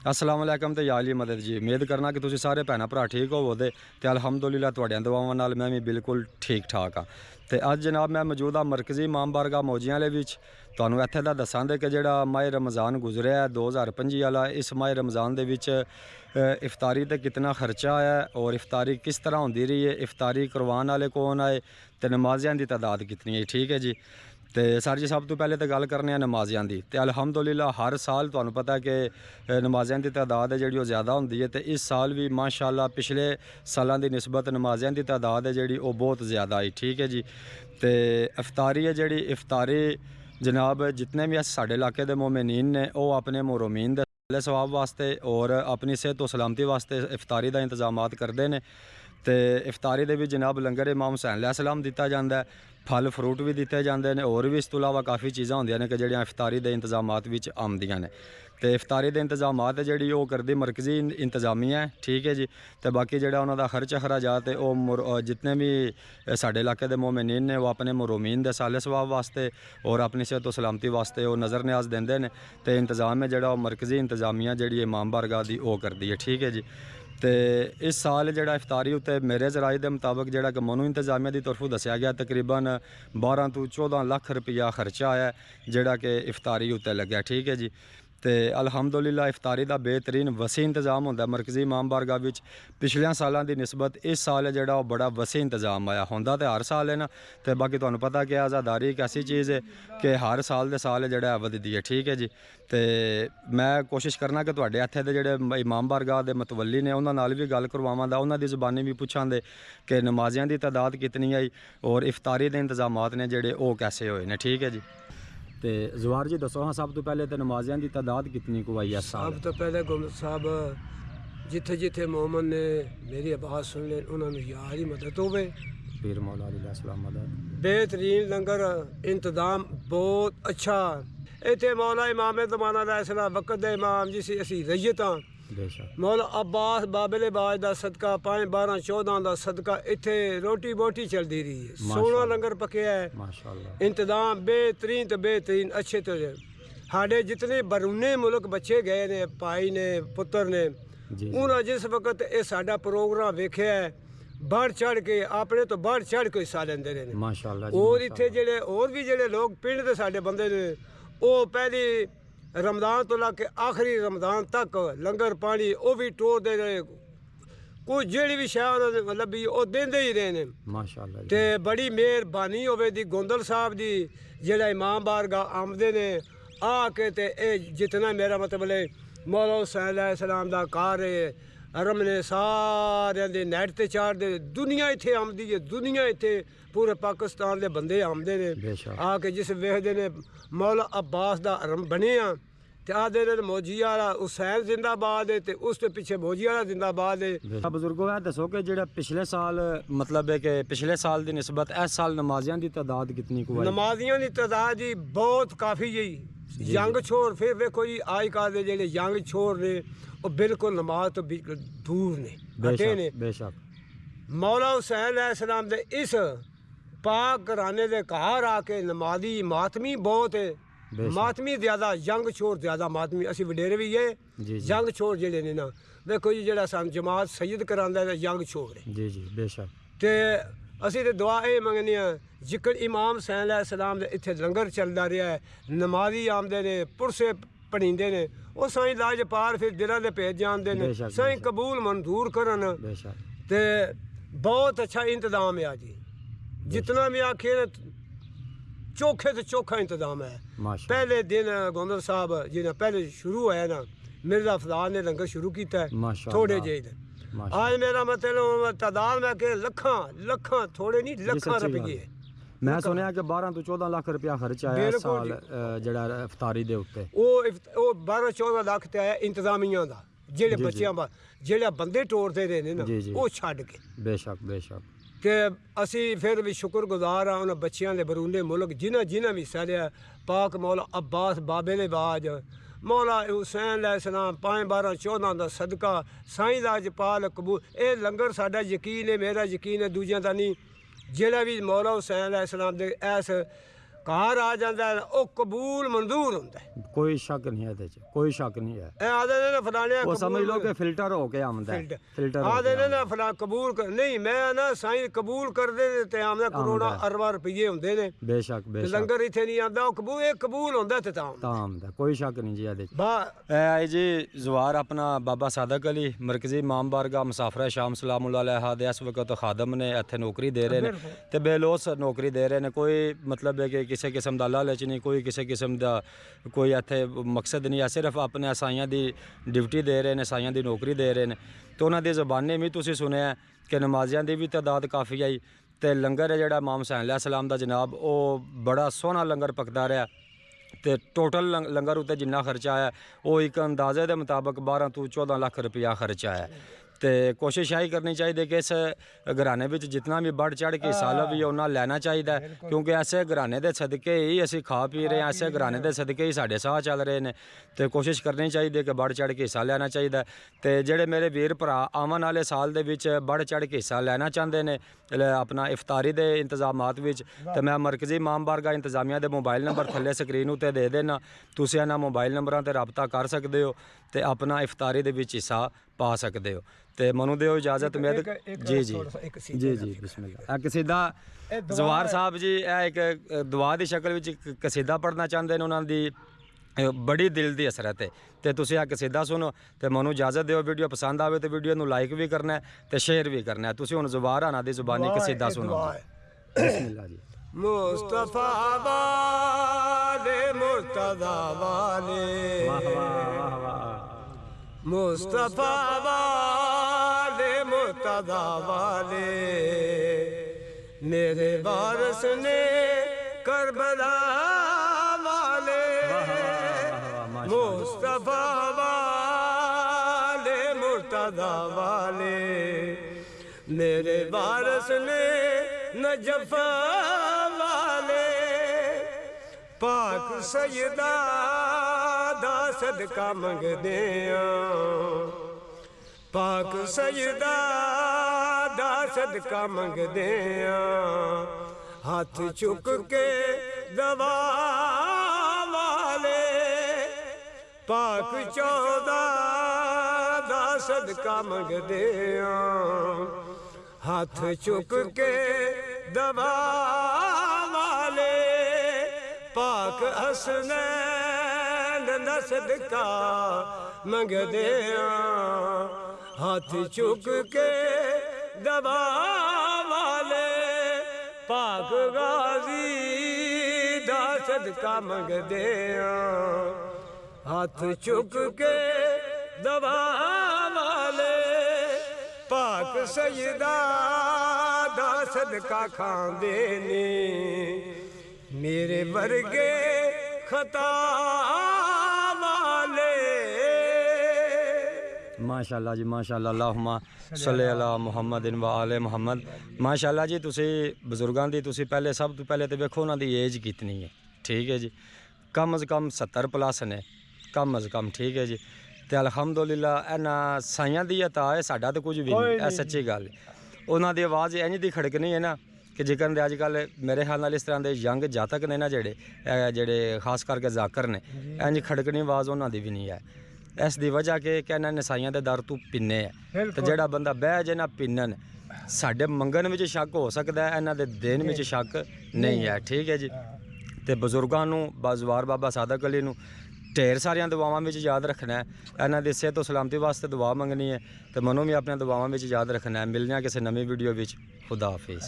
ਅਸਲਾਮ ਅਲੈਕਮ ਤੇ ਯਾਲੀ ਮਦਦ ਜੀ। ਉਮੀਦ ਕਰਨਾ ਕਿ ਤੁਸੀਂ ਸਾਰੇ ਭੈਣਾਂ ਭਰਾ ਠੀਕ ਹੋਵੋਗੇ ਤੇ ਅਲਹਮਦੁਲਿਲਾ ਤੁਹਾਡੀਆਂ ਦੁਆਵਾਂ ਨਾਲ ਮੈਂ ਵੀ ਬਿਲਕੁਲ ਠੀਕ ਠਾਕ ਆ ਤੇ ਅੱਜ ਜਨਾਬ ਮੈਂ ਮੌਜੂਦ ਹਾਂ ਮਰਕਜ਼ੀ ਇਮਾਮ ਬਾਰਗਾ ਮੌਜੀਆਂ ਵਾਲੇ ਵਿੱਚ। ਤੁਹਾਨੂੰ ਇੱਥੇ ਦਾ ਦੱਸਾਂਦੇ ਕਿ ਜਿਹੜਾ ਮਾਹ ਰਮਜ਼ਾਨ ਗੁਜ਼ਰਿਆ ਹੈ 2025 ਵਾਲਾ, ਇਸ ਮਾਹ ਰਮਜ਼ਾਨ ਦੇ ਵਿੱਚ ਇਫਤਾਰੀ ਤੇ ਕਿੰਨਾ ਖਰਚਾ ਆਇਆ ਹੈ ਔਰ ਇਫਤਾਰੀ ਕਿਸ ਤਰ੍ਹਾਂ ਹੁੰਦੀ ਰਹੀ ਹੈ? ਇਫਤਾਰੀ ਕਰਵਾਉਣ ਵਾਲੇ ਕੌਣ ਆਏ? ਤੇ ਨਮਾਜ਼ੀਆਂ ਦੀ ਤਾਦਾਦ ਕਿਤਨੀ ਹੈ? ਠੀਕ ਹੈ ਜੀ। ਤੇ ਸਰ ਜੀ ਸਭ ਤੋਂ ਪਹਿਲੇ ਤਾਂ ਗੱਲ ਕਰਨੇ ਆ ਨਮਾਜ਼ੀਆਂ ਦੀ। ਤੇ ਅਲਹਮਦੁਲਿਲਾ ਹਰ ਸਾਲ ਤੁਹਾਨੂੰ ਪਤਾ ਕਿ ਅ, ਨਮਾਜ਼ੀਆਂ ਦੀ ਤਾਦਾਦ ਹੈ ਜਿਹੜੀ ਉਹ ਜ਼ਿਆਦਾ ਹੁੰਦੀ ਹੈ ਤੇ ਇਸ ਸਾਲ ਵੀ ਮਾਸ਼ਾਅੱਲਾ ਪਿਛਲੇ ਸਾਲਾਂ ਦੀ ਨਿਸਬਤ ਨਮਾਜ਼ੀਆਂ ਦੀ ਤਾਦਾਦ ਹੈ ਜਿਹੜੀ ਉਹ ਬਹੁਤ ਜ਼ਿਆਦਾ ਆਈ ਠੀਕ ਹੈ ਜੀ। ਤੇ ਇਫਤਾਰੀ ਹੈ ਜਿਹੜੀ ਇਫਤਾਰੀ ਜਨਾਬ ਜਿਤਨੇ ਵੀ ਅਸ- ਸਾਡੇ ਇਲਾਕੇ ਦੇ ਮੂਮਿਨੀਨ ਨੇ ਉਹ ਆਪਣੇ ਮੁਰਮੀਨ ਦੇ ਭਲੇ ਸਵਾਬ ਵਾਸਤੇ ਔਰ ਆਪਣੀ ਸਿਹਤ ਤੋਂ ਸਲਾਮਤੀ ਵਾਸਤੇ ਇਫਤਾਰੀ ਦਾ ਇੰਤਜ਼ਾਮਾਤ ਕਰਦੇ ਨੇ। ਤੇ ਇਫਤਾਰੀ ਦੇ ਵਿੱਚ ਜਨਾਬ ਲੰਗਰ ਇਮਾਮ ਹੁਸੈਨ ਅਲੈਹਿਸ ਸਲਾਮ ਦਿੱਤਾ ਜਾਂਦਾ ਫਲ ਫਰੂਟ ਵੀ ਦਿੱਤੇ ਜਾਂਦੇ ਨੇ ਹੋਰ ਵੀ ਇਸ ਤੋਂ ਇਲਾਵਾ ਕਾਫੀ ਚੀਜ਼ਾਂ ਹੁੰਦੀਆਂ ਨੇ ਕਿ ਜਿਹੜੀਆਂ ਇਫਤਾਰੀ ਦੇ ਇੰਤਜ਼ਾਮਾਤ ਵਿੱਚ ਆਉਂਦੀਆਂ ਨੇ। ਤੇ ਇਫਤਾਰੀ ਦੇ ਇੰਤਜ਼ਾਮਾਤ ਹੈ ਜਿਹੜੀ ਉਹ ਕਰਦੀ ਮਰਕਜ਼ੀ ਇੰਤਜ਼ਾਮੀਆਂ ਹੈ ਠੀਕ ਹੈ ਜੀ। ਤੇ ਬਾਕੀ ਜਿਹੜਾ ਉਹਨਾਂ ਦਾ ਖਰਚ ਖਰਾਜਾਤ ਹੈ ਉਹ ਮੁਰ- ਅ, ਵੀ ਸਾਡੇ ਇਲਾਕੇ ਦੇ ਮੂਮਿਨੀਨ ਨੇ ਉਹ ਆਪਣੇ ਮੁਰਮੀਨ ਦੇ ਸਾਲੇ ਸਵਾਬ ਵਾਸਤੇ ਔਰ ਆਪਣੀ ਸਿਹਤ ਤੋਂ ਸਲਾਮਤੀ ਵਾਸਤੇ ਉਹ ਨਜ਼ਰ ਨਿਆਜ਼ ਦਿੰਦੇ ਨੇ। ਤੇ ਇੰਤਜ਼ਾਮ ਹੈ ਜਿਹੜਾ ਉਹ ਮਰਕਜ਼ੀ ਇੰਤਜ਼ਾਮੀਆਂ ਜਿਹੜੀ ਇਮਾਮ ਬਾਰਗਾਹ ਦੀ ਉਹ ਕਰਦੀ ਹੈ ਠੀਕ ਹੈ ਜੀ। ਤੇ ਇਸ ਸਾਲ ਜਿਹੜਾ ਇਫਤਾਰੀ ਉੱਤੇ ਮੇਰੇ ਜ਼ਰਾਈ ਦੇ ਮੁਤਾਬਕ ਜਿਹੜਾ ਕਿ ਮਨੂ ਇੰਤਜ਼ਾਮੀਆ ਦੀ ਤਰਫੋਂ ਦੱਸਿਆ ਗਿਆ, ਤਕਰੀਬਨ 12 ਤੋਂ 14 ਲੱਖ ਰੁਪਇਆ ਖਰਚਾ ਆਇਆ, ਜਿਹੜਾ ਕਿ ਇਫਤਾਰੀ ਉੱਤੇ ਲੱਗਿਆ। ਠੀਕ ਹੈ ਜੀ। ਤੇ ਅਲਹਮਦੁਲਿਲਾ ਇਫਤਾਰੀ ਦਾ ਬਿਹਤਰੀਨ ਵਸੀ ਇੰਤਜ਼ਾਮ ਹੁੰਦਾ ਮਰਕਜ਼ੀ ਇਮਾਮ ਬਾਰਗਾਹ ਵਿੱਚ ਪਿਛਲਿਆਂ ਸਾਲਾਂ ਦੀ ਨਿਸਬਤ ਇਸ ਸਾਲ ਹੈ ਜਿਹੜਾ ਉਹ ਬੜਾ ਵਸੀ ਇੰਤਜ਼ਾਮ ਆਇਆ ਹੁੰਦਾ ਤੇ ਹਰ ਸਾਲ ਹੈ ਨਾ। ਤੇ ਬਾਕੀ ਤੁਹਾਨੂੰ ਪਤਾ ਕਿ ਆਜ਼ਾਦਾਰੀ ਇੱਕ ਐਸੀ ਚੀਜ਼ ਹੈ ਕਿ ਹਰ ਸਾਲ ਦੇ ਸਾਲ ਜਿਹੜਾ ਹੈ ਵਧਦੀ ਹੈ, ਠੀਕ ਹੈ ਜੀ। ਤੇ ਮੈਂ ਕੋਸ਼ਿਸ਼ ਕਰਨਾ ਕਿ ਤੁਹਾਡੇ ਇੱਥੇ ਦੇ ਜਿਹੜੇ ਮ- ਇਮਾਮ ਬਾਰਗਾਹ ਦੇ ਮਤਵੱਲੀ ਨੇ ਉਹਨਾਂ ਨਾਲ ਵੀ ਗੱਲ ਕਰਵਾਵਾਂ ਦਾ, ਉਹਨਾਂ ਦੀ ਜ਼ੁਬਾਨੀ ਵੀ ਪੁੱਛਾਂ ਦੇ ਕਿ ਨਮਾਜ਼ੀਆਂ ਦੀ ਤਾਦਾਦ ਕਿਤਨੀ ਆਈ ਔਰ ਇਫਤਾਰੀ ਦੇ ਇੰਤਜ਼ਾਮਾਤ ਨੇ ਜਿਹੜੇ ਉਹ ਕੈਸੇ ਹੋਏ ਨੇ, ਠੀਕ ਹੈ ਜੀ। ਤੇ ਜ਼ਵਾਰ ਜੀ ਦੱਸੋ ਹਾਂ ਸਭ ਤੋਂ ਪਹਿਲੇ ਤੇ ਨਮਾਜ਼ੀਆਂ ਦੀ ਤਾਦਾਦ ਕਿਤਨੀ ਕੁ ਆਈ ਇਸ ਸਭ ਤੋਂ ਪਹਿਲੇ ਗੁਰੂ ਸਾਹਿਬ ਜਿੱਥੇ ਜਿੱਥੇ ਮੁਹੰਮਦ ਨੇ ਮੇਰੀ ਆਵਾਜ਼ ਸੁਣ ਲੈ ਉਹਨਾਂ ਨੂੰ ਯਾਰ ਹੀ ਮਦਦ ਹੋਵੇ। ਪੀਰ ਮੌਲਾ ਅਲੀ ਸਲਾਮ ਮਦਦ ਬਿਹਤਰੀਨ ਲੰਗਰ ਇੰਤਜ਼ਾਮ ਬਹੁਤ ਅੱਛਾ। ਇੱਥੇ ਮੌਲਾ ਇਮਾਮ ਜ਼ਮਾਨਾ ਦਾ ਇਸਲਾ ਵਕਤ ਦੇ ਇਮਾਮ ਜੀ ਸੀ ਅਸੀਂ ਬੇਸ਼ੱਕ ਮੌਲਾ ਅਬਾਸ ਬਾਬਲੇ ਬਾਜ ਦਾ ਸਦਕਾ 5 12 14 ਦਾ ਸਦਕਾ ਇੱਥੇ ਰੋਟੀ ਬੋਟੀ ਚਲਦੀ ਰਹੀ ਹੈ। ਸੋਨਾ ਲੰਗਰ ਪਕਿਆ ਹੈ। ਮਾਸ਼ਾਅੱਲਾ। ਇੰਤਜ਼ਾਮ ਬਿਹਤਰੀਨ ਤੇ ਬਿਹਤਰੀਨ ਅੱਛੇ ਤੋਂ ਸਾਡੇ ਜਿਤਨੇ ਬਰੂਨੇ ਮੁਲਕ ਬੱਚੇ ਗਏ ਨੇ ਭਾਈ ਨੇ ਪੁੱਤਰ ਨੇ ਉਹਨਾਂ ਜਿਸ ਵਕਤ ਇਹ ਸਾਡਾ ਪ੍ਰੋਗਰਾਮ ਵੇਖਿਆ ਬੜ ਚੜ ਕੇ ਆਪਣੇ ਤੋਂ ਬੜ ਚੜ ਕੇ ਹਿੱਸਾ ਲੈਂਦੇ ਨੇ। ਮਾਸ਼ਾਅੱਲਾ ਹੋਰ ਇੱਥੇ ਜਿਹੜੇ ਹੋਰ ਵੀ ਜਿਹੜੇ ਲੋਕ ਪਿੰਡ ਦੇ ਸਾਡੇ ਬੰਦੇ ਨੇ ਉਹ ਪਹਿਲੀ ਰਮਜ਼ਾਨ ਤੋਂ ਲਾ ਕੇ ਆਖਰੀ ਰਮਜ਼ਾਨ ਤੱਕ ਲੰਗਰ ਪਾਣੀ ਉਹ ਵੀ ਟੋਰਦੇ ਰਹੇ। ਕੋਈ ਜਿਹੜੀ ਵੀ ਸ਼ਾਹ ਉਹਨਾਂ ਦੇ ਲੱਭੀ ਉਹ ਦਿੰਦੇ ਹੀ ਰਹੇ ਨੇ। ਮਾਸ਼ਾਅੱਲਾ ਤੇ ਬੜੀ ਮਿਹਰਬਾਨੀ ਹੋਵੇ ਦੀ ਗੋਂਦਲ ਸਾਹਿਬ ਦੀ ਜਿਹੜਾ ਇਮਾਮ ਬਾਰਗਾ ਆਮਦੇ ਨੇ ਆ ਕੇ ਤੇ ਇਹ ਜਿਤਨਾ ਮੇਰਾ ਮਤਲਬ ਹੈ ਮੌਲਾ ਹੁਸੈਨ ਅਲੈਹਿ ਸਲਾਮ ਦਾ ਕਾਰ ਹੈ ਰਮ ਨੇ ਸਾਰਿਆਂ ਦੇ ਨੈਟ ਤੇ ਚਾੜਦੇ ਦੁਨੀਆ ਇੱਥੇ ਆਮਦੀ ਹੈ ਦੁਨੀਆ ਇੱਥੇ ਪੂਰੇ ਪਾਕਿਸਤਾਨ ਦੇ ਬੰਦੇ ਆਮਦੇ ਨੇ। ਆ ਕੇ ਜਿਸ ਵੇਖਦੇ ਨੇ ਮੌਲਾ ਅਬਾਸ ਦਾ ਰਮ ਬਣਿਆ ਤੇ ਆਦੇ ਨੇ ਮੋਜੀ ਵਾਲਾ ਹੁਸੈਨ ਜ਼ਿੰਦਾਬਾਦ ਹੈ ਤੇ ਉਸ ਦੇ ਪਿੱਛੇ ਮੋਜੀ ਵਾਲਾ ਜ਼ਿੰਦਾਬਾਦ ਹੈ। ਬਜ਼ੁਰਗੋ ਇਹ ਦੱਸੋ ਕਿ ਜਿਹੜਾ ਪਿਛਲੇ ਸਾਲ ਮਤਲਬ ਹੈ ਕਿ ਪਿਛਲੇ ਸਾਲ ਦੀ ਨਿਸਬਤ ਇਸ ਸਾਲ ਨਮਾਜ਼ੀਆਂ ਦੀ ਤਾਦਾਦ ਕਿਤਨੀ ਕੁ ਆਈ? ਨਮਾਜ਼ੀਆਂ ਦੀ ਤਾਦਾਦ ਜੀ ਬਹੁਤ ਕਾਫੀ ਜੀ ਯੰਗ ਛੋਰ ਫਿਰ ਵੇਖੋ ਜੀ ਅੱਜ ਕੱਲ੍ਹ ਦੇ ਜਿਹੜੇ ਯੰਗ ਛੋਰ ਨੇ ਉਹ ਬਿਲਕੁਲ ਨਮਾਜ਼ ਤੋਂ ਬਿਲਕੁਲ ਦੂਰ ਨੇ ਹਟੇ ਨੇ। ਬੇਸ਼ੱਕ। ਬੇਸ਼ੱਕ ਮੌਲਾ ਹੁਸੈਨ ਅਲੈਹਿ ਸਲਾਮ ਦੇ ਇਸ ਪਾਕ ਘਰਾਣੇ ਦੇ ਘਰ ਆ ਕੇ ਨਮਾਜ਼ੀ ਮਾਤਮੀ ਬਹੁਤ ਹੈ। ਬੇਸ਼ੱਕ। ਮਾਤਮੀ ਜ਼ਿਆਦਾ ਯੰਗ ਛੋਰ ਜ਼ਿਆਦਾ ਮਾਤਮੀ ਅਸੀਂ ਵਡੇਰੇ ਵੀ ਜੀ ਯੰਗ ਛੋਰ ਜਿਹੜੇ ਨੇ ਨਾ ਵੇਖੋ ਜੀ ਜਿਹੜਾ ਸਾਨੂੰ ਜਮਾਤ ਸੈਦ ਕਰਾਉਂਦਾ ਹੈ ਯੰਗ ਛੋਰ ਹੈ। ਜੀ ਜੀ ਬੇਸ਼ੱਕ। ਤੇ ਅਸੀਂ ਤੇ ਦੁਆ ਇਹ ਮੰਗਨੇ ਆ ਜਿਕਰ ਇਮਾਮ ਹੁਸੈਨ ਅਲੈਹਿ ਸਲਾਮ ਦੇ ਇੱਥੇ ਲੰਗਰ ਚੱਲਦਾ ਰਿਹਾ ਹੈ ਨਮਾਜ਼ੀ ਆਮਦੇ ਨੇ ਪੁਰਸੇ ਪੜੀਂਦੇ ਨੇ ਉਹ ਸਾਈਂ ਲਾਜ ਪਾਰ ਫਿਰ ਦਿਲਾਂ ਦੇ ਭੇਜ ਜਾਂਦੇ ਨੇ ਸਾਈਂ। ਕਬੂਲ ਮਨਜ਼ੂਰ ਕਰਨ। ਤੇ ਬਹੁਤ ਅੱਛਾ ਇੰਤਜ਼ਾਮ ਹੈ ਜੀ ਜਿਤਨਾ ਵੀ ਆਖੇ ਨਾ ਚੋਖੇ ਤੇ ਚੋਖਾ ਇੰਤਜ਼ਾਮ ਹੈ। ਪਹਿਲੇ ਦਿਨ ਗੋਂਦਲ ਸਾਹਿਬ ਜਿਹਨੇ ਪਹਿਲੇ ਸ਼ੁਰੂ ਹੋਇਆ ਨਾ ਮਿਰਜ਼ਾ ਫਜ਼ਾਲ ਨੇ ਲੰਗਰ ਸ਼ੁਰੂ ਕੀਤਾ। ਥੋੜੇ ਜਿਹੇ ਦੇ ਮਾਸ਼ਾਅੱਲਾ ਅੱਜ ਮੇਰਾ ਮਤਲਬ ਤਾਦਾਦ ਮੈਂ ਕਿ ਲੱਖਾਂ ਲੱਖਾਂ ਥੋੜੇ ਨਹੀਂ ਲੱਖਾਂ ਸੱਚੀ ਗੱਲ। ਰੁਪਏ ਹੈ। ਮੈਂ ਸੁਣਿਆ ਕਿ 12 ਤੋਂ 14 ਲੱਖ ਰੁਪਇਆ ਖਰਚ ਆਇਆ ਇਸ ਸਾਲ ਜਿਹੜਾ ਇਫਤਾਰੀ ਦੇ ਉੱਤੇ। ਉਹ ਉਹ 12 14 ਲੱਖ ਤੇ ਆਇਆ ਇੰਤਜ਼ਾਮੀਆਂ ਦਾ ਜਿਹੜੇ। ਬੱਚਿਆਂ ਬਾ ਜਿਹੜੇ ਬੰਦੇ ਟੋਰਦੇ ਰਹੇ ਨੇ ਨਾ। ਉਹ ਛੱਡ ਕੇ। ਬੇਸ਼ੱਕ ਬੇਸ਼ੱਕ। ਕਿ ਅਸੀਂ ਫਿਰ ਵੀ ਸ਼ੁਕਰਗੁਜ਼ਾਰ ਆ ਉਹਨਾਂ ਬੱਚਿਆਂ ਦੇ ਬਰੂਨੇ ਮੁਲਕ ਜਿਨ੍ਹਾਂ ਜਿਨ੍ਹਾਂ ਵੀ ਸਾਲਿਆ ਪਾਕ ਮੌਲਾ ਅਬਾਸ ਬਾਬੇ ਦੇ ਬਾਜ ਮੌਲਾ ਹੁਸੈਨ ਅਲੈਹਿ ਸਲਾਮ 5 12 14 ਦਾ ਸਦਕਾ, ਸਾਈਂ ਲਾਜਪਾਲ ਕਬੂਲ। ਇਹ ਲੰਗਰ ਸਾਡਾ ਯਕੀਨ ਹੈ ਮੇਰਾ ਯਕੀਨ ਹੈ ਦੂਜਿਆਂ ਦਾ ਨਹੀਂ। ਜਿਹੜਾ ਵੀ ਮੌਲਾ ਹੁਸੈਨ ਅਲੈਹਿ ਸਲਾਮ ਦੇ ਐਸ ਘਰ ਆ ਜਾਂਦਾ ਹੈ, ਉਹ ਕਬੂਲ ਮਨਜ਼ੂਰ ਹੁੰਦਾ ਹੈ। ਕੋਈ ਸ਼ੱਕ ਨਹੀਂ ਹੈ ਇਹਦੇ 'ਚ ਕੋਈ ਸ਼ੱਕ ਨਹੀਂ ਹੈ। ਇਹ ਆਦੇ ਨੇ ਨਾ ਫਲਾਣਿਆ ਉਹ ਸਮਝ ਲਓ ਕਿ ਫਿਲਟਰ ਹੋ ਕੇ ਆਮਦਾ ਹੈ ਫਿਲਟਰ। ਹੋ ਆਦੇ ਕੇ ਨੇ ਨਾ ਫਲਾ ਕਬੂਲ ਕਰ ਨਹੀਂ ਮੈਂ ਨਾ ਸਾਈਂ ਕਬੂਲ ਕਰਦੇ ਨੇ ਤੇ ਆਮਦਾ ਕਰੋੜਾਂ ਅਰਬਾਂ ਰੁਪਏ ਹੁੰਦੇ ਨੇ। ਬੇਸ਼ੱਕ ਤੇ ਬੇਸ਼ੱਕ। ਲੰਗਰ ਇੱਥੇ ਨਹੀਂ ਆਉਂਦਾ ਉਹ ਕਬੂਲ ਇਹ ਕਬੂਲ ਹੁੰਦਾ ਤੇ ਤਾਂ ਆਉਂਦਾ। ਤਾਂ ਕੋਈ ਸ਼ੱਕ ਨਹੀਂ ਜੀ ਇਹਦੇ 'ਚ। ਬਾ ਇਹ ਹੈ ਜੀ ਜ਼ਵਾਰ ਆਪਣਾ ਬਾਬਾ ਸਾਦਕ ਅਲੀ ਮਰਕਜ਼ੀ ਇਮਾਮ ਬਾਰਗਾ ਮੁਸਾਫਰ ਸ਼ਾਮ ਸਲਾਮੁੱਲਾ ਅਲੈਹ ਦੇ ਇਸ ਵਕਤ ਖਾਦਮ ਨੇ ਇੱਥੇ ਨੌਕਰੀ ਦੇ ਰਹੇ ਨੇ। ਤੇ ਬੇਲੋਸ ਨੌਕਰੀ ਦੇ ਰਹੇ ਨੇ ਕੋਈ ਮਤਲਬ ਹੈ ਕਿ ਕਿਸੇ ਕਿਸਮ ਦਾ ਲਾਲਚ ਨਹੀਂ, ਕੋਈ ਕਿਸੇ ਕਿਸਮ ਦਾ ਕੋਈ ਇੱਥੇ ਮਕਸਦ ਨਹੀਂ ਹੈ ਸਿਰਫ ਆਪਣੇ ਅਸਾਈਆਂ ਦੀ ਡਿਊਟੀ ਦੇ ਰਹੇ ਨੇ ਸਾਈਆਂ ਦੀ ਨੌਕਰੀ ਦੇ ਰਹੇ ਨੇ। ਤੇ ਉਹਨਾਂ ਦੀ ਜ਼ਬਾਨੇ ਵੀ ਤੁਸੀਂ ਸੁਣਿਆ ਕਿ ਨਮਾਜ਼ੀਆਂ ਦੀ ਵੀ ਤਾਦਾਦ ਕਾਫੀ ਆਈ ਤੇ ਲੰਗਰ ਹੈ ਜਿਹੜਾ ਇਮਾਮ ਹੁਸੈਨ ਅਲੈਹ ਸਲਾਮ ਦਾ ਜਨਾਬ, ਉਹ ਬੜਾ ਸੋਹਣਾ ਲੰਗਰ ਪਕਦਾ ਰਿਹਾ। ਤੇ ਟੋਟਲ ਲੰਗਰ ਉੱਤੇ ਜਿੰਨਾ ਖਰਚਾ ਆਇਆ, ਉਹ ਇੱਕ ਅੰਦਾਜ਼ੇ ਦੇ ਮੁਤਾਬਕ 12 ਤੋਂ 14 ਲੱਖ ਰੁਪਇਆ ਖਰਚਾ ਆਇਆ। ਤੇ ਕੋਸ਼ਿਸ਼ ਆਹੀ ਕਰਨੀ ਚਾਹੀਦੀ ਕਿ ਇਸ ਘਰਾਣੇ ਵਿੱਚ ਜਿੰਨਾ ਵੀ ਵੱਧ ਚੜ ਕੇ ਹਿੱਸਾ ਲਵੀ ਉਹਨਾਂ ਲੈਣਾ ਚਾਹੀਦਾ ਹੈ, ਕਿਉਂਕਿ ਐਸੇ ਘਰਾਣੇ ਦੇ ਸਦਕੇ ਹੀ ਅਸੀਂ ਖਾ ਪੀ ਰਹੇ ਹਾਂ ਐਸੇ ਘਰਾਣੇ ਦੇ ਸਦਕੇ ਹੀ ਸਾਡੇ ਸਾਹ ਚੱਲ ਰਹੇ ਨੇ ਤੇ ਕੋਸ਼ਿਸ਼ ਕਰਨੀ ਚਾਹੀਦੀ ਹੈ ਕਿ ਵੱਧ ਚੜ ਕੇ ਹਿੱਸਾ ਲੈਣਾ ਚਾਹੀਦਾ ਹੈ। ਤੇ ਜਿਹੜੇ ਮੇਰੇ ਵੀਰ ਭਰਾ ਆਉਣ ਵਾਲੇ ਸਾਲ ਦੇ ਵਿੱਚ ਵੱਧ ਚੜ ਕੇ ਹਿੱਸਾ ਲੈਣਾ ਚਾਹੁੰਦੇ ਨੇ ਆਪਣਾ ਇਫਤਾਰੀ ਦੇ ਇੰਤਜ਼ਾਮਾਤ ਵਿੱਚ ਤੇ ਮੈਂ ਮਰਕਜ਼ੀ ਇਮਾਮ ਬਾਰਗਾ ਇੰਤਜ਼ਾਮੀਆ ਦੇ ਮੋਬਾਈਲ ਨੰਬਰ ਥੱਲੇ ਸਕਰੀਨ ਉੱਤੇ ਦੇ ਦੇਣਾ। ਤੁਸੀਂ ਇਹਨਾਂ ਮੋਬਾਈਲ ਨੰਬਰਾਂ ਤੇ ਰਾਬਤਾ ਕਰ ਸਕਦੇ ਹੋ ਤੇ ਆਪਣਾ ਇਫਤਾਰੀ ਦੇ ਵਿੱਚ ਹਿੱਸਾ ਪਾ ਸਕਦੇ ਹੋ। ਤੇ ਮਨੂੰ ਦਿਓ ਇਜਾਜ਼ਤ ਮੈਂ ਜੀ ਜੀ। ਜੀ ਜੀ ਬਿਸਮਿਲ੍ਲਾ। ਇੱਕ ਕਸੀਦਾ ਜ਼ਵਾਰ ਸਾਹਿਬ ਜੀ ਇਹ ਇੱਕ ਦੁਆ ਦੀ ਸ਼ਕਲ ਵਿੱਚ ਕਸੀਦਾ ਪੜ੍ਹਨਾ ਚਾਹੁੰਦੇ ਨੇ ਉਹਨਾਂ ਦੀ। ਬੜੀ ਦਿਲ ਦੀ ਹਸਰਤ ਹੈ ਤੇ। ਤੁਸੀਂ ਆ ਕਸੀਦਾ ਸੁਣੋ ਤੇ ਮੈਨੂੰ ਇਜਾਜ਼ਤ ਦਿਓ ਵੀਡੀਓ ਪਸੰਦ ਆਵੇ ਤੇ ਵੀਡੀਓ ਨੂੰ ਲਾਈਕ ਵੀ ਕਰਨਾ ਹੈ ਤੇ ਸ਼ੇਅਰ ਵੀ ਕਰਨਾ ਹੈ। ਤੁਸੀਂ ਹੁਣ ਜ਼ੁਬਾਰ ਆਨਾ ਦੀ ਜ਼ੁਬਾਨੀ ਕਸੀਦਾ ਸੁਣੋ। ਬਿਸਮਿਲ੍ਲਾ ਜੀ। ਮੁਸਤਫਾ ਵਾਲੇ ਮੁਰਤਜ਼ਾ ਵਾਲੇ। ਵਾਹ ਵਾਹ ਵਾਹ ਵਾਹ। ਮੁਸਤਫਾ ਵਾਲੇ, ਮੁਰਤਜ਼ਾ ਵਾਲੇ। ਮੇਰੇ ਵਾਰਸ ਨੇ ਕਰਬਲਾ ਵਾਲੇ। ਮੁਸਤਫਾ ਵਾਲੇ, ਮੁਰਤਜ਼ਾ ਵਾਲੇ। ਮੇਰੇ ਵਾਰਸ ਨੇ ਨਜਫ ਵਾਲੇ। ਪਾਕ ਸੈਦਾ ਦਾ ਸਦਕਾ ਮੰਗਦੇ ਆਂ। ਪਾਕ ਸੈਦਾ ਦਾ ਸਦਕਾ ਮੰਗਦੇ ਆਂ। ਹੱਥ ਚੁੱਕ ਕੇ ਦਵਾ ਵਾਲੇ, ਪਾਕ ਚੌਦਾ ਦਾ ਸਦਕਾ ਮੰਗਦੇ ਆਂ। ਹੱਥ ਚੁੱਕ ਕੇ ਦਵਾ ਵਾਲੇ, ਪਾਕ ਹਸਨੈਨ ਦਾ ਸਦਕਾ ਮੰਗਦੇ ਆਂ। ਹੱਥ ਚੁੱਕ ਕੇ ਦਬਾ ਵਾਲੇ ਪਾਕ ਗਾਜ਼ੀ ਦਾ ਸਦਕਾ ਮੰਗਦੇ ਆਂ। ਹੱਥ ਚੁੱਕ ਕੇ ਦਬਾ ਵਾਲੇ ਪਾਕ ਸੈਦਾ ਦਾ ਸਦਕਾ ਖਾਂਦੇ ਨੇ। ਮੇਰੇ ਵਰਗੇ ਖਤਾ ਮਾਸ਼ਾਅੱਲਾ ਜੀ ਮਾਸ਼ਾਅੱਲਾ। ਅੱਲਾਹੁਮਾ ਸੱਲੇ ਅਲਾ ਮੁਹੰਮਦ व ਆਲੇ ਮੁਹੰਮਦ। ਮਾਸ਼ਾਅੱਲਾ ਜੀ ਤੁਸੀਂ ਬਜ਼ੁਰਗਾਂ ਦੀ ਤੁਸੀਂ ਪਹਿਲੇ ਸਭ ਤੋਂ ਪਹਿਲੇ ਤੇ ਵੇਖੋ ਉਹਨਾਂ ਦੀ ਏਜ ਕਿਤਨੀ ਹੈ। ਠੀਕ ਹੈ ਜੀ। ਕਮ ਅਜ਼ ਕਮ 70 ਪਲੱਸ ਨੇ। ਕਮ ਅਜ਼ ਕਮ ਠੀਕ ਹੈ ਜੀ। ਤੇ ਅਲਹਮਦੁਲਿਲਾ ਇਹਨਾਂ ਸਾਈਆਂ ਦੀ ਅਤਾ ਹੈ ਸਾਡਾ ਤਾਂ ਕੁਝ ਵੀ ਨਹੀਂ ਇਹ ਸੱਚੀ ਗੱਲ ਉਹਨਾਂ ਦੀ ਆਵਾਜ਼ ਇੰਜ ਦੀ ਖੜਕਣੀ ਹੈ ਨਾ ਕਿ ਜੇਕਰ ਦੇ ਅੱਜ ਕੱਲ ਮੇਰੇ ਖਿਆਲ ਨਾਲ ਇਸ ਤਰ੍ਹਾਂ ਦੇ ਯੰਗ ਜਾਤਕ ਨੇ ਨਾ ਜਿਹੜੇ ਜਿਹੜੇ ਖਾਸ ਕਰਕੇ ਜ਼ਾਕਰ ਨੇ ਇੰਜ ਖੜਕਣੀ ਆਵਾਜ਼ ਉਹਨਾਂ ਦੀ ਵੀ ਨਹੀਂ ਹੈ। ਇਸ ਦੀ ਵਜ੍ਹਾ ਕਿ ਕਿ ਇਹਨਾਂ ਨਸਾਈਆਂ ਦੇ ਦਰ ਤੋਂ ਪਿੰਨੇ ਹੈ ਤੇ ਜਿਹੜਾ ਬੰਦਾ ਬਹਿ ਜੇ ਨਾ ਪਿੰਨਣ ਸਾਡੇ ਮੰਗਣ ਵਿੱਚ ਸ਼ੱਕ ਹੋ ਸਕਦਾ ਹੈ ਇਹਨਾਂ ਦੇ ਦੇਣ ਵਿੱਚ ਸ਼ੱਕ ਨਹੀਂ ਹੈ। ਠੀਕ ਹੈ ਜੀ। ਤੇ ਬਜ਼ੁਰਗਾਂ ਨੂੰ ਬਾਜ਼ਵਾਰ ਬਾਬਾ ਸਾਦਕ ਅਲੀ ਨੂੰ ਢੇਰ ਸਾਰੀਆਂ ਦੁਆਵਾਂ ਵਿੱਚ ਯਾਦ ਰੱਖਣਾ ਹੈ। ਇਹਨਾਂ ਦੇ ਸਿਹਤ ਤੇ ਸਲਾਮਤੀ ਵਾਸਤੇ ਦੁਆ ਮੰਗਣੀ ਹੈ ਤੇ ਮਨੋਂ ਵੀ ਆਪਣੇ ਦੁਆਵਾਂ ਵਿੱਚ ਯਾਦ ਰੱਖਣਾ ਹੈ। ਮਿਲਣਾ ਕਿਸੇ ਨਵੀਂ ਵੀਡੀਓ ਵਿੱਚ। ਖੁਦਾ ਹਾਫਿਜ਼।